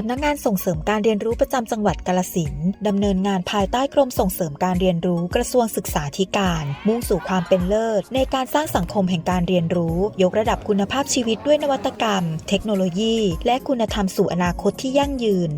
สำนักงานส่งเสริมการเรียนรู้ประจำจังหวัดกาลสินดำเนินงานภายใต้กรมส่งเสริมการเรียนรู้กระทรวงศึกษาธิการ มุ่งสู่ความเป็นเลิศ ในการสร้างสังคมแห่งการเรียนรู้ ยกระดับคุณภาพชีวิตด้วยนวัตกรรม เทคโนโลยี และคุณธรรมสู่อนาคตที่ยั่งยืน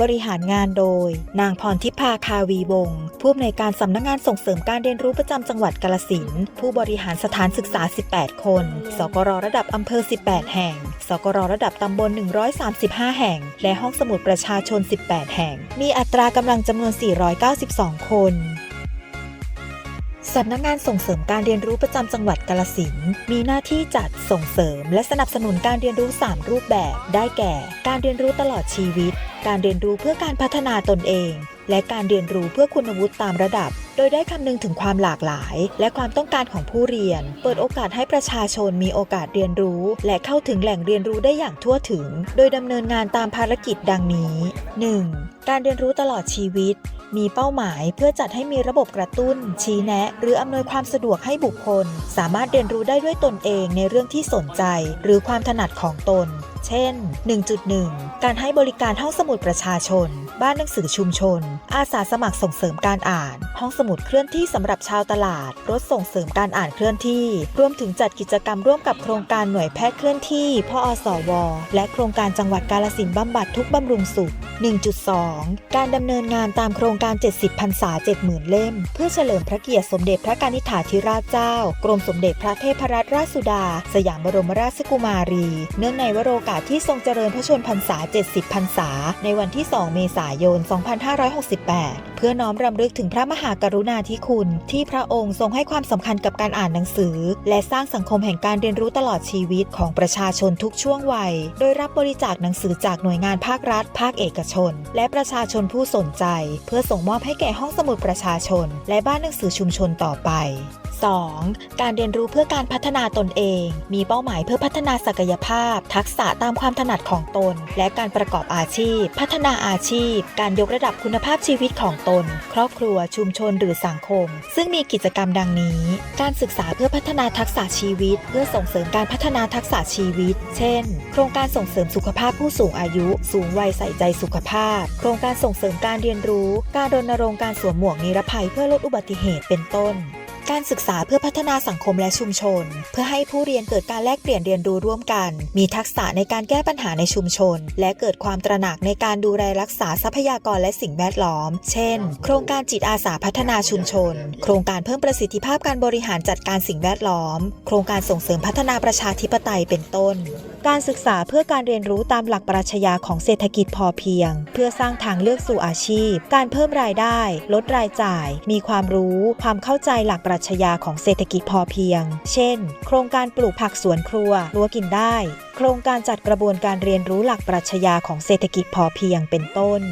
บริหารงานโดย นางพรทิพาคาวีวงศ์ผู้อำนวยการสำนักงานส่งเสริมการเรียนรู้ประจำจังหวัดกาลสินผู้บริหารสถานศึกษา 18 คน สกรระดับอำเภอ 18 แห่ง สกรระดับตำบล 135 แห่ง และห้องสมุดประชาชน 18 แห่ง มีอัตรากำลังจำนวน 492 คน สำนักงานส่งเสริมการเรียนรู้ประจำจังหวัดกาลสินธุ์มีหน้าที่จัดส่งเสริม และสนับสนุนการเรียนรู้ 3 รูปแบบ ได้แก่ การเรียนรู้ตลอดชีวิต การเรียนรู้เพื่อการพัฒนาตนเอง และการเรียนรู้เพื่อคุณวุฒิตามระดับ โดยได้คำนึงถึงความหลากหลาย และความต้องการของผู้เรียน เปิดโอกาสให้ประชาชนมีโอกาสเรียนรู้ และเข้าถึงแหล่งเรียนรู้ได้อย่างทั่วถึง โดยดำเนินงานตามภารกิจดังนี้ 1. การเรียนรู้ตลอดชีวิต มีเป้าหมายเพื่อจัดให้มีระบบกระตุ้น ชี้แนะ หรืออำนวยความสะดวกให้บุคคล สามารถเรียนรู้ได้ด้วยตนเองในเรื่องที่สนใจ หรือความถนัดของตน เช่น 1.1 การให้บริการห้องสมุดประชาชน บ้านหนังสือชุมชน อาสาสมัครส่งเสริมการอ่าน ห้องสมุดเคลื่อนที่สำหรับชาวตลาด รถส่งเสริมการอ่านเคลื่อนที่ รวมถึงจัดกิจกรรมร่วมกับโครงการหน่วยแพทย์เคลื่อนที่พออสว และโครงการจังหวัดกาลสินบำบัดทุกบำรุงสุข 1.2 การดำเนินงานตามโครงการ 70พรรษา 70,000 เล่ม เพื่อเฉลิมพระเกียรติสมเด็จพระกนิษฐาธิราชเจ้า กรมสมเด็จพระเทพรัตนราชสุดา สยามบรมราชกุมารี เนื่องในวโรกาสที่ทรงเจริญพระชนพรรษา 70 พรรษา ในวันที่ 2 เมษายน 2568 เพื่อน้อมรำลึกถึงพระมหากรุณาธิคุณ ที่พระองค์ทรงให้ความสำคัญกับการอ่านหนังสือ และสร้างสังคมแห่งการเรียนรู้ตลอดชีวิตของประชาชนทุกช่วงวัย โดยรับบริจาคหนังสือจากหน่วยงานภาครัฐ ภาคเอกชน และประชาชนผู้สนใจ เพื่อส่งมอบให้แก่ห้องสมุดประชาชน และบ้านหนังสือชุมชนต่อไป 2. การเรียนรู้เพื่อการพัฒนาตนเอง มีเป้าหมายเพื่อพัฒนาศักยภาพ ทักษะตามความถนัดของตน และการประกอบอาชีพ พัฒนาอาชีพ การยกระดับคุณภาพชีวิตของตน ครอบครัวชุมชนหรือสังคม ซึ่งมีกิจกรรมดังนี้ การศึกษาเพื่อพัฒนาทักษะชีวิต เพื่อส่งเสริมการพัฒนาทักษะชีวิต เช่น โครงการส่งเสริมสุขภาพผู้สูงอายุ สูงวัยใส่ใจสุขภาพ โครงการส่งเสริมการเรียนรู้ การรณรงค์การสวมหมวกนิรภัยเพื่อลดอุบัติเหตุเป็นต้น การศึกษาเพื่อพัฒนาสังคมและชุมชน เพื่อให้ผู้เรียนเกิดการแลกเปลี่ยนเรียนรู้ร่วมกัน มีทักษะในการแก้ปัญหาในชุมชน และเกิดความตระหนักในการดูแลรักษาทรัพยากรและสิ่งแวดล้อม เช่น โครงการจิตอาสาพัฒนาชุมชน โครงการเพิ่มประสิทธิภาพการบริหารจัดการสิ่งแวดล้อม โครงการส่งเสริมพัฒนาประชาธิปไตยเป็นต้น การศึกษาเพื่อการเรียนรู้ตามหลักปรัชญาของเศรษฐกิจพอเพียง เพื่อสร้างทางเลือกสู่อาชีพ การเพิ่มรายได้ ลดรายจ่าย มีความรู้ ความเข้าใจหลักปรัชญาของเศรษฐกิจพอเพียง เช่น โครงการปลูกผักสวนครัวรั้วกินได้ โครงการจัดกระบวนการเรียนรู้หลักปรัชญาของเศรษฐกิจพอเพียงเป็นต้น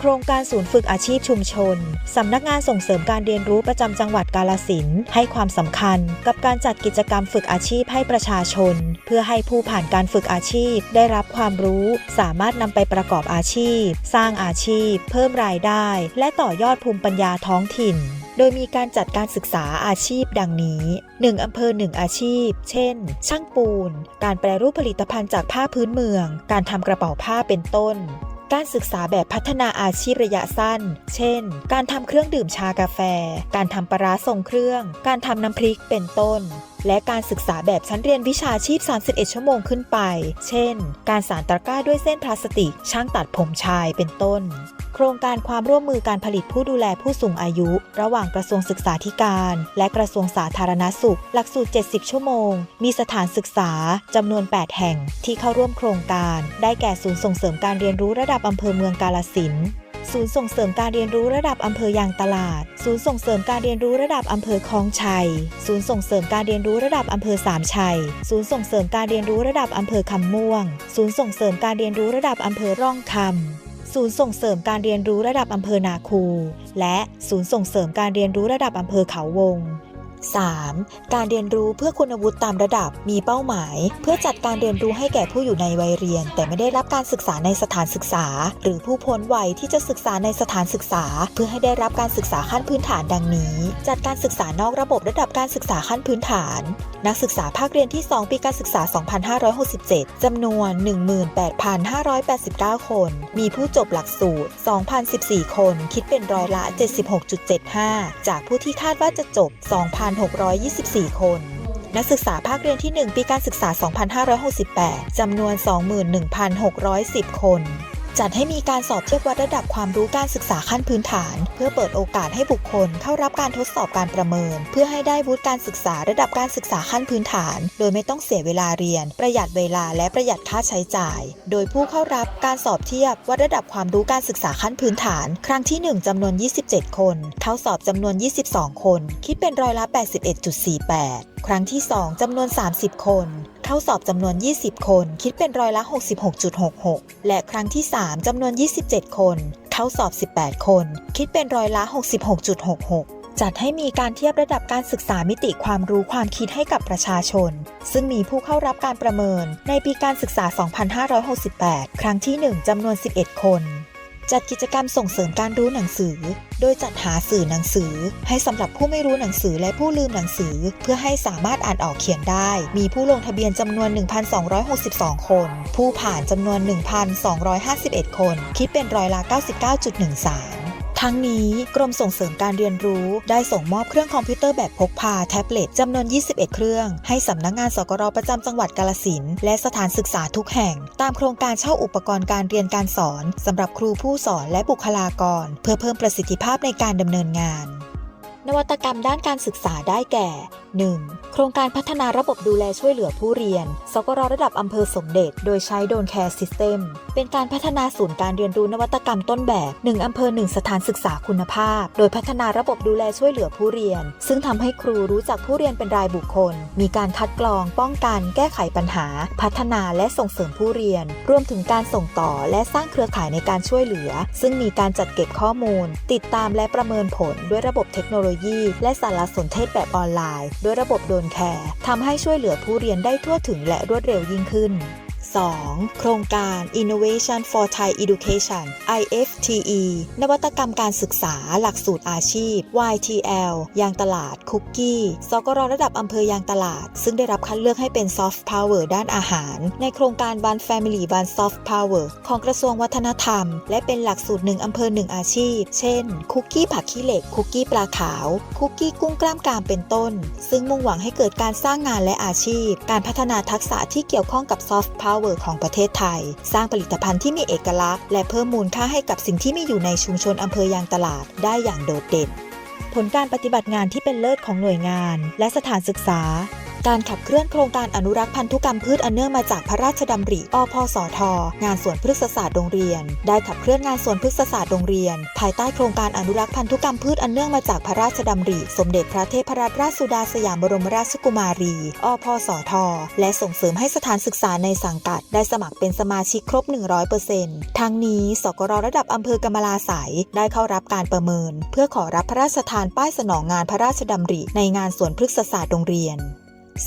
โครงการศูนย์ฝึกอาชีพชุมชน สำนักงานส่งเสริมการเรียนรู้ประจำจังหวัดกาลสินให้ความสำคัญ กับการจัดกิจกรรมฝึกอาชีพให้ประชาชน เพื่อให้ผู้ผ่านการฝึกอาชีพ ได้รับความรู้ สามารถนำไปประกอบอาชีพ สร้างอาชีพ เพิ่มรายได้ และต่อยอดภูมิปัญญาท้องถิ่น โดยมีการจัดการศึกษาอาชีพดังนี้ 1. อำเภอ 1 อาชีพ เช่น ช่างปูน การแปรรูปผลิตภัณฑ์จากผ้าพื้นเมือง การทำกระเป๋าผ้าเป็นต้น การศึกษาแบบพัฒนาอาชีพระยะสั้น เช่น การทำเครื่องดื่มชากาแฟ การทำปลาร้าทรงเครื่อง การทำน้ำพริกเป็นต้น และการศึกษาแบบชั้นเรียนวิชาชีพ 31 ชั่วโมงขึ้นไป เช่น การสานตะกร้าด้วยเส้นพลาสติก ช่างตัดผมชาย เป็นต้น โครงการความร่วมมือการผลิตผู้ดูแลผู้สูงอายุ ระหว่างกระทรวงศึกษาธิการ และกระทรวงสาธารณสุข หลักสูตร 70 ชั่วโมง มีสถานศึกษาจำนวน 8 แห่งที่เข้าร่วมโครงการ ได้แก่ศูนย์ส่งเสริมการเรียนรู้ระดับอำเภอเมืองกาลสิน ศูนย์ส่งเสริมการเรียนรู้ระดับอำเภอยางตลาด ศูนย์ส่งเสริมการเรียนรู้ระดับอำเภอคลองชัย ศูนย์ส่งเสริมการเรียนรู้ระดับอำเภอสามชัย ศูนย์ส่งเสริมการเรียนรู้ระดับอำเภอคำม่วง ศูนย์ส่งเสริมการเรียนรู้ระดับอำเภอร่องคำ ศูนย์ส่งเสริมการเรียนรู้ระดับอำเภอนาคู และศูนย์ส่งเสริมการเรียนรู้ระดับอำเภอเขาวง 3. การเรียนรู้เพื่อคุณวุฒิตามระดับมีเป้าหมาย เพื่อจัดการเรียนรู้ให้แก่ผู้อยู่ในวัยเรียน แต่ไม่ได้รับการศึกษาในสถานศึกษา หรือผู้พ้นวัยที่จะศึกษาในสถานศึกษา เพื่อให้ได้รับการศึกษาขั้นพื้นฐานดังนี้ จัดการศึกษานอกระบบระดับการศึกษาขั้นพื้นฐาน นักศึกษาภาคเรียนที่ 2 ปีการศึกษา 2567 จำนวน 18,589 คน มีผู้จบหลักสูตร 2,014 คน คิดเป็นร้อยละ 76.75 จากผู้ที่คาดว่าจะจบ2,624 คน นักศึกษาภาคเรียนที่ 1 ปีการศึกษา 2568 จำนวน 21,610 คน จัดให้มีการสอบเทียบวัดระดับความรู้การศึกษาขั้นพื้นฐาน เพื่อเปิดโอกาสให้บุคคลเข้ารับการทดสอบการประเมิน เพื่อให้ได้วุฒิการศึกษาระดับการศึกษาขั้นพื้นฐาน โดยไม่ต้องเสียเวลาเรียน ประหยัดเวลาและประหยัดค่าใช้จ่าย โดยผู้เข้ารับการสอบเทียบวัดระดับความรู้การศึกษาขั้นพื้นฐาน ครั้งที่ 1จำนวน 27 คน เข้าสอบจำนวน 22 คน คิดเป็นร้อยละ 81.48 ครั้งที่ 2จำนวน 30 คน เข้าสอบจำนวน 20 คน คิดเป็นร้อยละ 66.66 และครั้งที่ 3จำนวน 27 คน เข้าสอบ 18 คน คิดเป็นร้อยละ 66.66จัดให้มีการเทียบระดับการศึกษามิติความรู้ความคิดให้กับประชาชน ซึ่งมีผู้เข้ารับการประเมินในปีการศึกษา 2568 ครั้งที่ 1จำนวน 11 คน จัดกิจกรรมส่งเสริมการรู้หนังสือ โดยจัดหาสื่อหนังสือ ให้สำหรับผู้ไม่รู้หนังสือและผู้ลืมหนังสือ เพื่อให้สามารถอ่านออกเขียนได้ มีผู้ลงทะเบียนจำนวน 1,262 คน ผู้ผ่านจำนวน 1,251 คน คิดเป็นร้อยละ 99.13 ทั้งนี้กรมส่งเสริมการเรียนรู้ได้ส่งมอบเครื่องคอมพิวเตอร์แบบพกพาแท็บเล็ตจำนวน 21 เครื่อง ให้สำนักงานสกรประจำจังหวัดกาลสินและสถานศึกษาทุกแห่ง ตามโครงการเช่าอุปกรณ์การเรียนการสอนสำหรับครูผู้สอนและบุคลากร เพื่อเพิ่มประสิทธิภาพในการดำเนินงาน นวัตกรรมด้านการศึกษาได้แก่ 1. โครงการพัฒนาระบบดูแลช่วยเหลือผู้เรียน สกรระดับอำเภอสมเด็จ โดยใช้โดนแคร์ซิสเต็มเป็นการพัฒนาศูนย์การเรียนรู้นวัตกรรมต้นแบบ 1 อำเภอ 1 สถานศึกษาคุณภาพ โดยพัฒนาระบบดูแลช่วยเหลือผู้เรียน ซึ่งทำให้ครูรู้จักผู้เรียนเป็นรายบุคคล มีการคัดกรอง ป้องกัน แก้ไขปัญหา พัฒนาและส่งเสริมผู้เรียน รวมถึงการส่งต่อและสร้างเครือข่ายในการช่วยเหลือ ซึ่งมีการจัดเก็บข้อมูล ติดตามและประเมินผลด้วยระบบเทคโนโลยี และสารสนเทศแบบออนไลน์ด้วยระบบโดนแคร์ทำให้ช่วยเหลือผู้เรียนได้ทั่วถึงและรวดเร็วยิ่งขึ้น 2. โครงการ Innovation for Thai Education IFTE นวัตกรรมการศึกษาหลักสูตรอาชีพ YTL ยางตลาด คุกกี้ สกรระดับอำเภอยางตลาด ซึ่งได้รับคัดเลือกให้เป็น Soft Power ด้านอาหาร ในโครงการ One Family One Soft Power ของกระทรวงวัฒนธรรม และเป็นหลักสูตรหนึ่งอำเภอหนึ่งอาชีพ เช่น คุกกี้ผักขี้เหล็ก คุกกี้ปลาขาว คุกกี้กุ้งกล้ามกรามเป็นต้น ซึ่งมุ่งหวังให้เกิดการสร้างงานและอาชีพ การพัฒนาทักษะที่เกี่ยวข้องกับ Soft Power ของประเทศไทย สร้างผลิตภัณฑ์ที่มีเอกลักษณ์และเพิ่มมูลค่าให้กับสิ่งที่มีอยู่ในชุมชนอำเภอยางตลาดได้อย่างโดดเด่น ผลการปฏิบัติงานที่เป็นเลิศของหน่วยงาน และสถานศึกษา การขับเคลื่อนโครงการอนุรักษ์พันธุกรรมพืชอันเนื่องมาจากพระราชดำริอพสท งานสวนพฤกษศาสตร์โรงเรียน ได้ขับเคลื่อนงานสวนพฤกษศาสตร์โรงเรียน ภายใต้โครงการอนุรักษ์พันธุกรรมพืชอันเนื่องมาจากพระราชดำริ สมเด็จพระเทพรัตนราชสุดาสยามบรมราชกุมารี อพสท และส่งเสริมให้สถานศึกษาในสังกัด ได้สมัครเป็นสมาชิกครบ 100%ทั้งนี้ สกรระดับอำเภอกำมะลาไสยได้เข้ารับการประเมิน เพื่อขอรับพระราชทานป้ายสนองงานพระราชดำริ ในงานสวนพฤกษศาสตร์โรงเรียน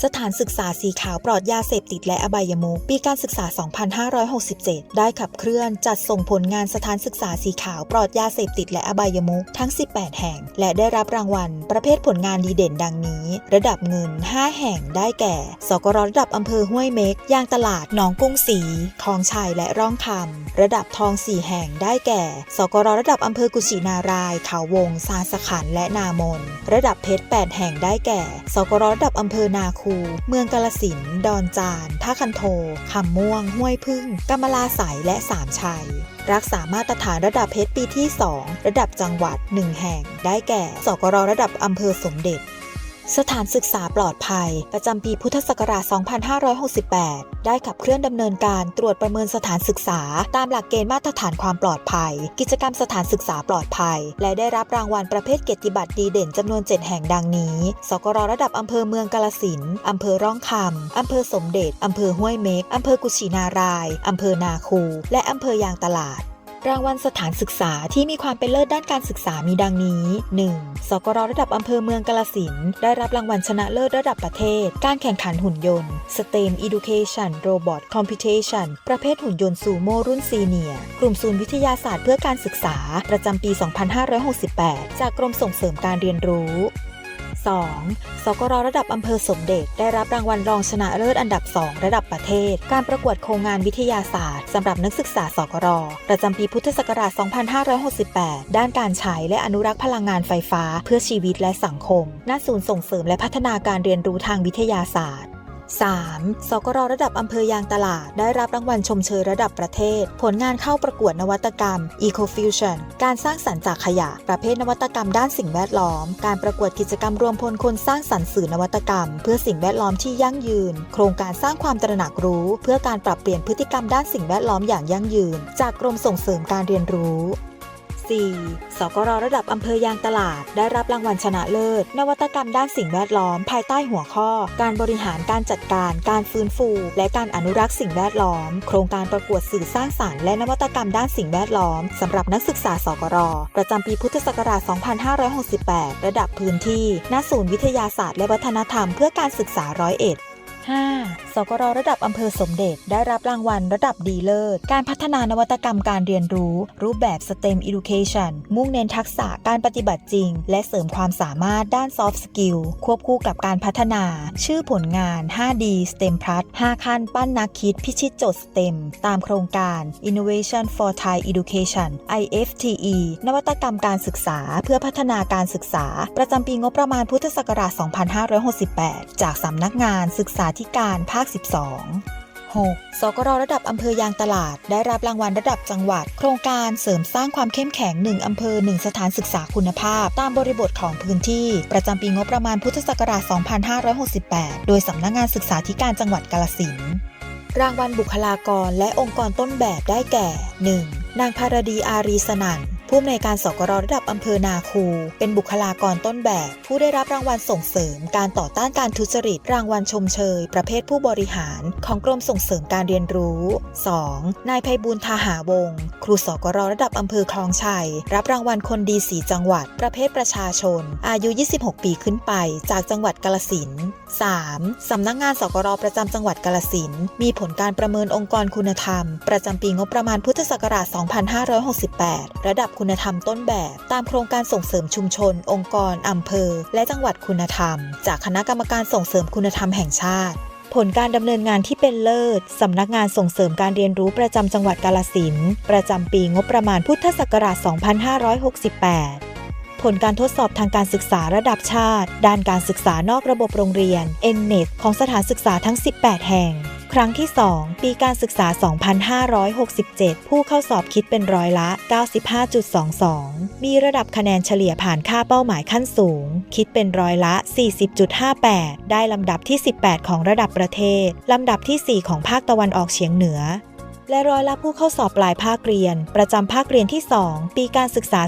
สถานศึกษาสีขาวปลอดยาเสพติดและอบายมุขปีการศึกษา 2567 ได้ขับเคลื่อนจัดส่งผลงานสถานศึกษาสีขาวปลอดยาเสพติดและอบายมุขทั้ง 18 แห่ง และได้รับรางวัล ประเภทผลงานดีเด่นดังนี้ ระดับเงิน 5 แห่งได้แก่ สกรระดับอำเภอห้วยเม็กยางตลาดหนองกุ้งสีคลองชัยและร่องคำระดับทอง 4 แห่งได้แก่ สกรระดับอำเภอกุชินารายเขาวงซาสขันและนามน ระดับเพชร 8 แห่งได้แก่ สกรระดับอำเภอนาคเมืองกาลสิน ดอนจาน ท่าคันโทคำม่วง ห้วยพึ่งกำมะลาไสยและสามชัย รักษามาตรฐานระดับเพชรปีที่ 2 ระดับจังหวัด 1 แห่ง ได้แก่ สกรระดับอำเภอสมเด็จ สถานศึกษาปลอดภัย ประจำปีพุทธศักราช 2568 ได้ขับเคลื่อนดำเนินการตรวจประเมินสถานศึกษา ตามหลักเกณฑ์มาตรฐานความปลอดภัย กิจกรรมสถานศึกษาปลอดภัย และได้รับรางวัลประเภทเกียรติบัตรดีเด่นจำนวน 7 แห่งดังนี้ สกรระดับอำเภอเมืองกาลสินอำเภอร่องคำอำเภอสมเด็จอำเภอห้วยเมกอำเภอกุชินารายอำเภอนาคู และอำเภอยางตลาด รางวัลสถานศึกษาที่มีความเป็นเลิศด้านการศึกษามีดังนี้ 1. สกรระดับอำเภอเมืองกาลสินได้รับรางวัลชนะเลิศระดับประเทศ การแข่งขันหุ่นยนต์ STEM Education Robot Computation ประเภทหุ่นยนต์ซูโม่รุ่นซีเนียร์กลุ่มศูนย์วิทยาศาสตร์เพื่อการศึกษา ประจำปี 2568 จากกรมส่งเสริมการเรียนรู้ 2. สกรระดับอำเภอสมเด็จ ได้รับรางวัลรองชนะเลิศอันดับ 2 ระดับประเทศ การประกวดโครงงานวิทยาศาสตร์สำหรับนักศึกษาสกรประจำปีพุทธศักราช 2568 ด้านการใช้และอนุรักษ์พลังงานไฟฟ้า เพื่อชีวิตและสังคม ณ ศูนย์ส่งเสริมและพัฒนาการเรียนรู้ทางวิทยาศาสตร์ 3. สกรระดับอำเภอยางตลาด ได้รับรางวัลชมเชยระดับประเทศ ผลงานเข้าประกวดนวัตกรรม Ecofusion การสร้างสรรค์จากขยะ ประเภทนวัตกรรมด้านสิ่งแวดล้อม การประกวดกิจกรรมรวมพลคนสร้างสรรค์สื่อนวัตกรรม เพื่อสิ่งแวดล้อมที่ยั่งยืน โครงการสร้างความตระหนักรู้ เพื่อการปรับเปลี่ยนพฤติกรรมด้านสิ่งแวดล้อมอย่างยั่งยืน จากกรมส่งเสริมการเรียนรู้ 4. สกรระดับอำเภอยางตลาด ได้รับรางวัลชนะเลิศ นวัตกรรมด้านสิ่งแวดล้อม ภายใต้หัวข้อ การบริหารการจัดการ การฟื้นฟู และการอนุรักษ์สิ่งแวดล้อม โครงการประกวดสื่อสร้างสารรค์และนวัตกรรมด้านสิ่งแวดล้อมสำหรับนักศึกษาสกรประจำปีพุทธศักราช 2568 ระดับพื้นที่ณศูนย์วิทยาศาสตร์และวัฒนธรรมเพื่อการศึกษาร้อยเอ็ด 5. สกรระดับอำเภอสมเด็จ ได้รับรางวัลระดับดีเลิศ การพัฒนานวัตกรรมการเรียนรู้ รูปแบบ STEM Education มุ่งเน้นทักษะการปฏิบัติจริง และเสริมความสามารถด้าน Soft Skill ควบคู่กับการพัฒนา ชื่อผลงาน 5D STEM Plus 5ขั้นปั้นนักคิดพิชิตโจทย์ STEM ตามโครงการ Innovation for Thai Education IFTE นวัตกรรมการศึกษาเพื่อพัฒนาการศึกษา ประจำปีงบประมาณพุทธศักราช 2568 จากสำนักงานศึกษาธิการภาค 12 6. สกรระดับอำเภอยางตลาด ได้รับรางวัลระดับจังหวัด โครงการเสริมสร้างความเข้มแข็ง 1 อำเภอ 1 สถานศึกษาคุณภาพ ตามบริบทของพื้นที่ ประจำปีงบประมาณพุทธศักราช 2568 โดยสำนักงานศึกษาธิการจังหวัดกาลสินรางวัลบุคลากรและองค์กรต้นแบบได้แก่ 1. นางภารดีอารีสนั่น ผู้อำนวยการสกรระดับอำเภอนาคู เป็นบุคลากรต้นแบบ ผู้ได้รับรางวัลส่งเสริม การต่อต้านการทุจริต รางวัลชมเชย ประเภทผู้บริหารของกรมส่งเสริมการเรียนรู้ 2. นายไพบูลย์ทาหาวงศ์ครูสกรระดับอำเภอคลองชัย รับรางวัลคนดีสีจังหวัด ประเภทประชาชน อายุ 26 ปีขึ้นไป จากจังหวัดกาลสิน 3. สำนักงานสกรประจำจังหวัดกาลสิน มีผลการประเมินองค์กรคุณธรรม ประจำปีงบประมาณพุทธศักราช 2568 ระดับคุณธรรมต้นแบบ ตามโครงการส่งเสริมชุมชน องค์กรอำเภอ และจังหวัดคุณธรรม จากคณะกรรมการส่งเสริมคุณธรรมแห่งชาติ ผลการดำเนินงานที่เป็นเลิศสำนักงานส่งเสริมการเรียนรู้ประจำจังหวัดกาลสินประจำปีงบประมาณพุทธศักราช 2568ผลการทดสอบทางการศึกษาระดับชาติ ด้านการศึกษานอกระบบโรงเรียน NNET ของสถานศึกษาทั้ง 18 แห่ง ครั้งที่ 2 ปีการศึกษา 2567 ผู้เข้าสอบคิดเป็นร้อยละ 95.22 มีระดับคะแนนเฉลี่ยผ่านค่าเป้าหมายขั้นสูง คิดเป็นร้อยละ 40.58 ได้ลำดับที่ 18 ของระดับประเทศ ลำดับที่ 4 ของภาคตะวันออกเฉียงเหนือ และร้อยละผู้เข้าสอบปลายภาคเรียน ประจำภาคเรียนที่ 2 ปีการศึกษา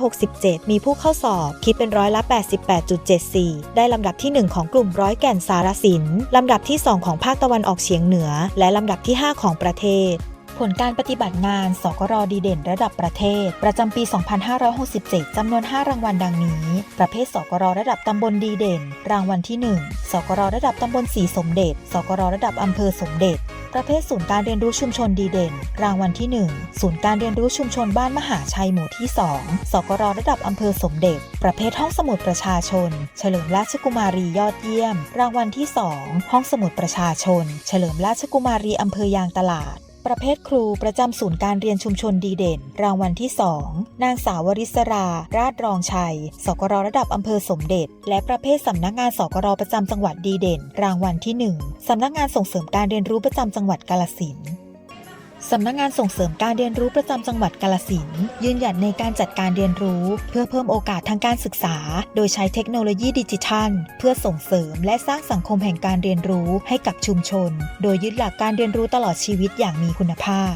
2567 มีผู้เข้าสอบ คิดเป็นร้อยละ 88.74 ได้ลำดับที่ 1 ของกลุ่มร้อยแก่นสารสิน ลำดับที่ 2 ของภาคตะวันออกเฉียงเหนือ และลำดับที่ 5 ของประเทศ ลการปฏิบัติงาน สกรดีเด่นระดับประเทศ ประจำปี 2567 จำนวน 5 รางวัลดังนี้ ประเภทสกรระดับตำบลดีเด่น รางวัลที่ 1 สกรระดับตำบลสีสมเด็จ สกรระดับอำเภอสมเด็จ ประเภทศูนย์การเรียนรู้ชุมชนดีเด่น รางวัลที่ 1 ศูนย์การเรียนรู้ชุมชนบ้านมหาชัยหมู่ที่ 2 สกรระดับอำเภอสมเด็จ ประเภทห้องสมุดประชาชน เฉลิมราชกุมารียอดเยี่ยม รางวัลที่ 2 ห้องสมุดประชาชน เฉลิมราชกุมารีอำเภอยางตลาด ประเภทครูประจำศูนย์การเรียนชุมชนดีเด่น รางวัลที่ 2 นางสาววริศรา ราชรองชัย สกรระดับอำเภอสมเด็จ และประเภทสำนักงานสกรประจำจังหวัดดีเด่น รางวัลที่ 1สำนักงานส่งเสริมการเรียนรู้ประจำจังหวัดกาลสินธุ์ สำนักงานส่งเสริมการเรียนรู้ประจำจังหวัดกาลสินยืนหยัดในการจัดการเรียนรู้ เพื่อเพิ่มโอกาสทางการศึกษา โดยใช้เทคโนโลยีดิจิทัล เพื่อส่งเสริมและสร้างสังคมแห่งการเรียนรู้ให้กับชุมชน โดยยึดหลักการเรียนรู้ตลอดชีวิตอย่างมีคุณภาพ